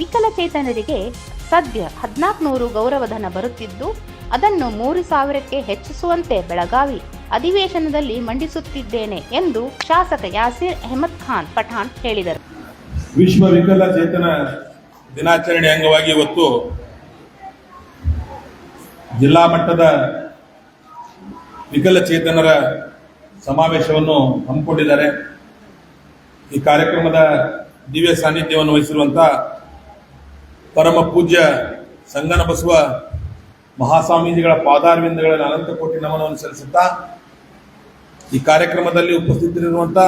ವಿಕಲಚೇತನರಿಗೆ ಸದ್ಯ ಹದಿನಾಲ್ಕುನೂರು ಗೌರವಧನ ಬರುತ್ತಿದ್ದು, ಅದನ್ನು ಮೂರು ಸಾವಿರಕ್ಕೆ ಹೆಚ್ಚಿಸುವಂತೆ ಬೆಳಗಾವಿ ಅಧಿವೇಶನದಲ್ಲಿ ಮಂಡಿಸುತ್ತಿದ್ದೇನೆ ಎಂದು ಶಾಸಕ ಯಾಸೀರ್ ಅಹಮದ್ ಖಾನ್ ಪಠಾಣ್ ಹೇಳಿದರು. ವಿಶ್ವ ವಿಕಲಚೇತನ ದಿನಾಚರಣೆ ಅಂಗವಾಗಿ ಇವತ್ತು ಜಿಲ್ಲಾ ಮಟ್ಟದ ವಿಕಲಚೇತನರ ಸಮಾವೇಶವನ್ನು ಹಮ್ಮಿಕೊಂಡಿದ್ದಾರೆ. ಈ ಕಾರ್ಯಕ್ರಮದ ದಿವ್ಯ ಸಾನ್ನಿಧ್ಯವನ್ನು ವಹಿಸಿರುವಂಥ ಪರಮ ಪೂಜ್ಯ ಸಂಗನ ಬಸವ ಮಹಾಸ್ವಾಮೀಜಿಗಳ ಪಾದಾರ್ವಿಂದಗಳಲ್ಲಿ ಅನಂತ ಕೋಟಿ ನಮನವನ್ನು ಸಲ್ಲಿಸುತ್ತಾ ಈ ಕಾರ್ಯಕ್ರಮದಲ್ಲಿ ಉಪಸ್ಥಿತರಿರುವಂಥ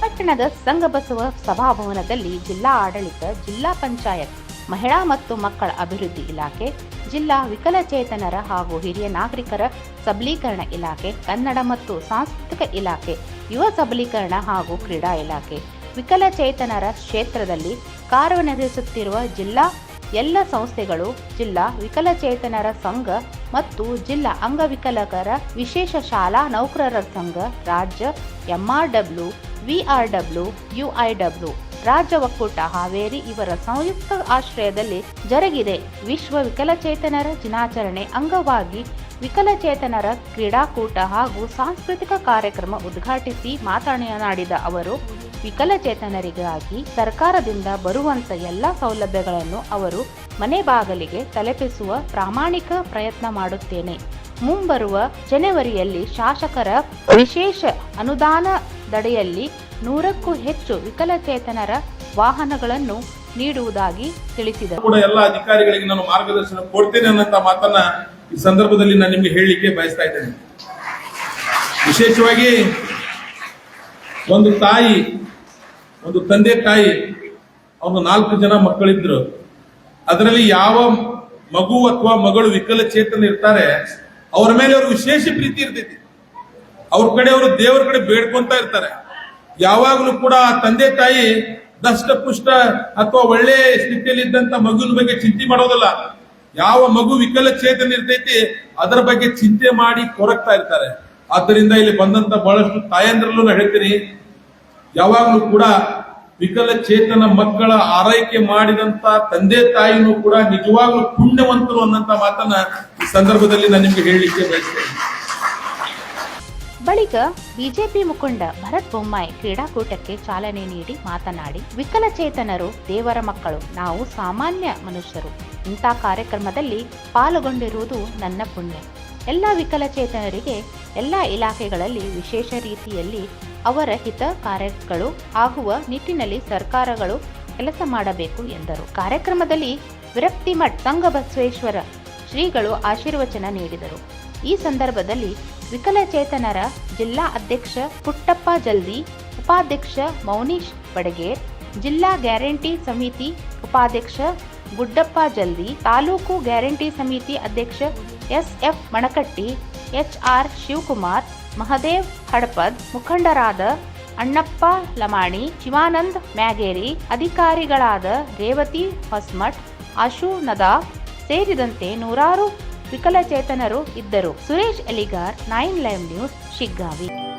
ಪಟ್ಟಣದ ಸಂಘಬಸವ ಸಭಾಭವನದಲ್ಲಿ ಜಿಲ್ಲಾ ಆಡಳಿತ, ಜಿಲ್ಲಾ ಪಂಚಾಯತ್ ಮಹಿಳಾ ಮತ್ತು ಮಕ್ಕಳ ಅಭಿವೃದ್ಧಿ ಇಲಾಖೆ, ಜಿಲ್ಲಾ ವಿಕಲಚೇತನರ ಹಾಗೂ ಹಿರಿಯ ನಾಗರಿಕರ ಸಬಲೀಕರಣ ಇಲಾಖೆ, ಕನ್ನಡ ಮತ್ತು ಸಾಂಸ್ಕೃತಿಕ ಇಲಾಖೆ, ಯುವ ಸಬಲೀಕರಣ ಹಾಗೂ ಕ್ರೀಡಾ ಇಲಾಖೆ. ವಿಕಲಚೇತನರ ಕ್ಷೇತ್ರದಲ್ಲಿ ಕಾರ್ಯನಿರ್ವಹಿಸುತ್ತಿರುವ ಜಿಲ್ಲಾ ಎಲ್ಲ ಸಂಸ್ಥೆಗಳು, ಜಿಲ್ಲಾ ವಿಕಲಚೇತನರ ಸಂಘ ಮತ್ತು ಜಿಲ್ಲಾ ಅಂಗವಿಕಲಕರ ವಿಶೇಷ ಶಾಲಾ ನೌಕರರ ಸಂಘ, ರಾಜ್ಯ, ಎಂಆರ್ಡಬ್ಲ್ಯೂ, ವಿಆರ್ಡಬ್ಲ್ಯೂ, ಯುಐಡಬ್ಲ್ಯೂ. ರಾಜ್ಯ ಒಕ್ಕೂಟ ಹಾವೇರಿ ಇವರ ಸಂಯುಕ್ತ ಆಶ್ರಯದಲ್ಲಿ ಜರುಗಿದೆ. ವಿಶ್ವ ವಿಕಲಚೇತನರ ದಿನಾಚರಣೆ ಅಂಗವಾಗಿ ವಿಕಲಚೇತನರ ಕ್ರೀಡಾಕೂಟ ಹಾಗೂ ಸಾಂಸ್ಕೃತಿಕ ಕಾರ್ಯಕ್ರಮ ಉದ್ಘಾಟಿಸಿ ಮಾತನಾಡಿದ ಅವರು, ವಿಕಲಚೇತನರಿಗಾಗಿ ಸರ್ಕಾರದಿಂದ ಬರುವಂತ ಎಲ್ಲ ಸೌಲಭ್ಯಗಳನ್ನು ಅವರು ಮನೆ ಬಾಗಲಿಗೆ ತಲುಪಿಸುವ ಪ್ರಾಮಾಣಿಕ ಪ್ರಯತ್ನ ಮಾಡುತ್ತೇನೆ. ಮುಂಬರುವ ಜನವರಿಯಲ್ಲಿ ಶಾಸಕರ ವಿಶೇಷ ಅನುದಾನದಡಿಯಲ್ಲಿ ನೂರಕ್ಕೂ ಹೆಚ್ಚು ವಿಕಲಚೇತನರ ವಾಹನಗಳನ್ನು ನೀಡುವುದಾಗಿ ತಿಳಿಸಿದರು. ಕೂಡ ಎಲ್ಲ ಅಧಿಕಾರಿಗಳಿಗೆ ನಾನು ಮಾರ್ಗದರ್ಶನ ಕೊಡ್ತೇನೆ ಅನ್ನೋ ಮಾತನ್ನ ಈ ಸಂದರ್ಭದಲ್ಲಿ ನಾನು ನಿಮ್ಗೆ ಹೇಳಲಿಕ್ಕೆ ಬಯಸ್ತಾ ಇದ್ದೇನೆ. ವಿಶೇಷವಾಗಿ ಒಂದು ತಾಯಿ, ಒಂದು ತಂದೆ ತಾಯಿ, ಅವನು ನಾಲ್ಕು ಜನ ಮಕ್ಕಳಿದ್ರು. ಅದರಲ್ಲಿ ಯಾವ ಮಗು ಅಥವಾ ಮಗಳು ವಿಕಲಚೇತನ ಇರ್ತಾರೆ, ಅವ್ರ ಮೇಲೆ ಅವ್ರ ವಿಶೇಷ ಪ್ರೀತಿ ಇರ್ತೈತಿ. ಅವ್ರ ಕಡೆ ಅವರು ದೇವರ ಕಡೆ ಬೇಡ್ಕೊಂತ ಇರ್ತಾರೆ. ಯಾವಾಗಲೂ ಕೂಡ ತಂದೆ ತಾಯಿ ದಷ್ಟ, ಪುಷ್ಟ ಅಥವಾ ಒಳ್ಳೆ ಸ್ಥಿತಿಯಲ್ಲಿ ಇದ್ದಂತ ಮಗುವಿನ ಬಗ್ಗೆ ಚಿಂತೆ ಮಾಡೋದಲ್ಲ. ಯಾವ ಮಗು ವಿಕಲಚೇತನ ಇರ್ತೈತಿ, ಅದರ ಬಗ್ಗೆ ಚಿಂತೆ ಮಾಡಿ ಕೊರಗ್ತಾ ಇರ್ತಾರೆ. ಆದ್ದರಿಂದ ಇಲ್ಲಿ ಬಂದಂತ ಬಹಳಷ್ಟು ತಾಯಂದ್ರಲ್ಲೂ ಹೇಳ್ತೀನಿ, ಯಾವಾಗಲೂ ಕೂಡ ವಿಕಲಚೇತನ ಮಕ್ಕಳ ಆರೈಕೆ ಮಾಡಿದಂತ ತಂದೆ ತಾಯಿನೂ ಕೂಡ ನಿಜವಾಗ್ಲೂ ಪುಣ್ಯವಂತರು ಅನ್ನಂತ ಮಾತನ್ನ ಈ ಸಂದರ್ಭದಲ್ಲಿ ನಾನು ನಿಮ್ಗೆ ಹೇಳಲಿಕ್ಕೆ ಬಯಸ್ತೇನೆ. ಬಳಿಕ ಬಿಜೆಪಿ ಮುಖಂಡ ಭರತ್ ಬೊಮ್ಮಾಯಿ ಕ್ರೀಡಾಕೂಟಕ್ಕೆ ಚಾಲನೆ ನೀಡಿ ಮಾತನಾಡಿ, ವಿಕಲಚೇತನರು ದೇವರ ಮಕ್ಕಳು, ನಾವು ಸಾಮಾನ್ಯ ಮನುಷ್ಯರು. ಇಂಥ ಕಾರ್ಯಕ್ರಮದಲ್ಲಿ ಪಾಲ್ಗೊಂಡಿರುವುದು ನನ್ನ ಪುಣ್ಯ. ಎಲ್ಲ ವಿಕಲಚೇತನರಿಗೆ ಎಲ್ಲ ಇಲಾಖೆಗಳಲ್ಲಿ ವಿಶೇಷ ರೀತಿಯಲ್ಲಿ ಅವರ ಹಿತ ಕಾರ್ಯಗಳು ಆಗುವ ನಿಟ್ಟಿನಲ್ಲಿ ಸರ್ಕಾರಗಳು ಕೆಲಸ ಮಾಡಬೇಕು ಎಂದರು. ಕಾರ್ಯಕ್ರಮದಲ್ಲಿ ವಿರಕ್ತಿಮಠ್ ಸಂಘಬಸವೇಶ್ವರ ಶ್ರೀಗಳು ಆಶೀರ್ವಚನ ನೀಡಿದರು. ಈ ಸಂದರ್ಭದಲ್ಲಿ ವಿಕಲಚೇತನರ ಜಿಲ್ಲಾ ಅಧ್ಯಕ್ಷ ಪುಟ್ಟಪ್ಪ ಜಲ್ದಿ, ಉಪಾಧ್ಯಕ್ಷ ಮೌನೀಶ್ ಬಡಗೇರ್, ಜಿಲ್ಲಾ ಗ್ಯಾರಂಟಿ ಸಮಿತಿ ಉಪಾಧ್ಯಕ್ಷ ಗುಡ್ಡಪ್ಪ ಜಲ್ದಿ, ತಾಲೂಕು ಗ್ಯಾರಂಟಿ ಸಮಿತಿ ಅಧ್ಯಕ್ಷ ಎಸ್ಎಫ್ ಮಣಕಟ್ಟಿ, ಎಚ್ಆರ್ ಶಿವಕುಮಾರ್, ಮಹದೇವ್ ಹಡಪದ್, ಮುಖಂಡರಾದ ಅಣ್ಣಪ್ಪ ಲಮಾಣಿ, ಶಿವಾನಂದ್ ಮ್ಯಾಗೇರಿ, ಅಧಿಕಾರಿಗಳಾದ ರೇವತಿ ಹೊಸ್ಮಠ್ ಆಶು ನದಾ ಸೇರಿದಂತೆ ನೂರಾರು ವಿಕಲಚೇತನರು ಇದ್ದರು. Suresh Eligar, nine live news, Shiggavi.